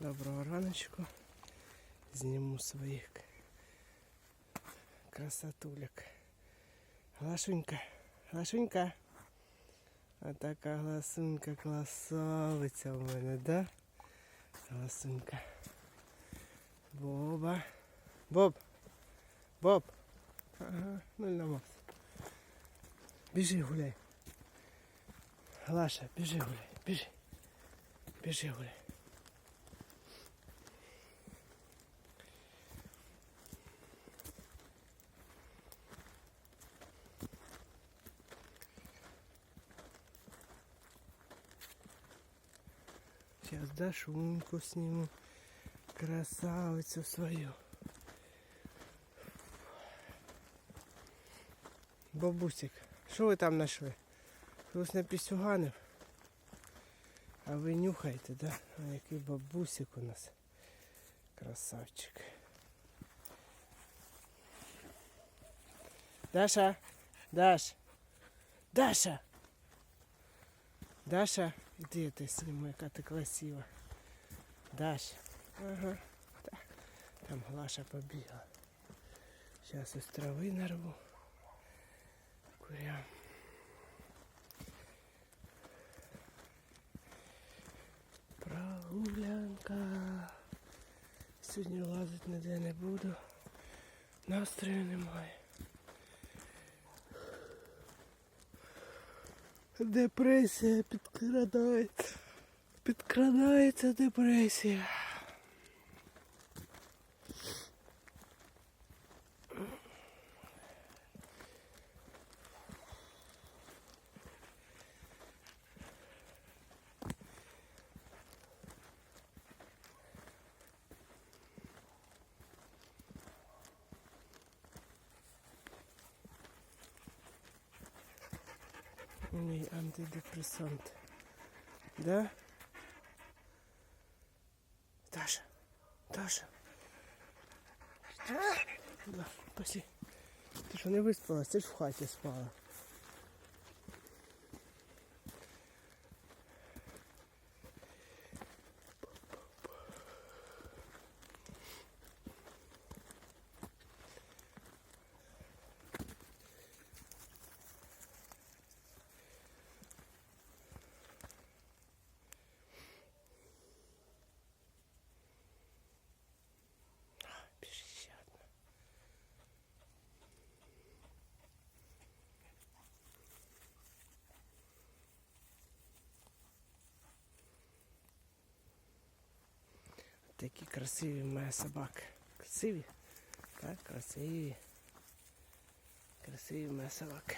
Доброго раночку. Зніму своїх к- красотуляк. Глашунька, Глашунька. А така гласунька класовиця у мене, да? Гласунька. Боба. Боб. Боб. Ага, ну на мас. Біжи гуляй. Глаша, біжи гуляй, біжи. Біжи гуляй. Сейчас Дашуньку сниму. Красавицю свою. Бабусик, що ви там знайшли? Хтось не пісюганив? А ви нюхаєте, да? А який бабусик у нас. Красавчик. Даша! Даш! Даша! Даша, іди ти сніми, яка ти красива. Даша. Ага. Так. Там Глаша побігла. Зараз із трави нарву. Курям. Прогулянка. Сьогодні лазити ніде не буду. Настрою немає. Депресія підкрадається. Підкрадається депресія. Мій антидепресант. Да? Даша. Даша. Да, пошли. Ти що не виспалась? Ти ж в хаті спала. Такі красиві в мене собаки. Красиві? Так, красиві. Красиві в мене собаки.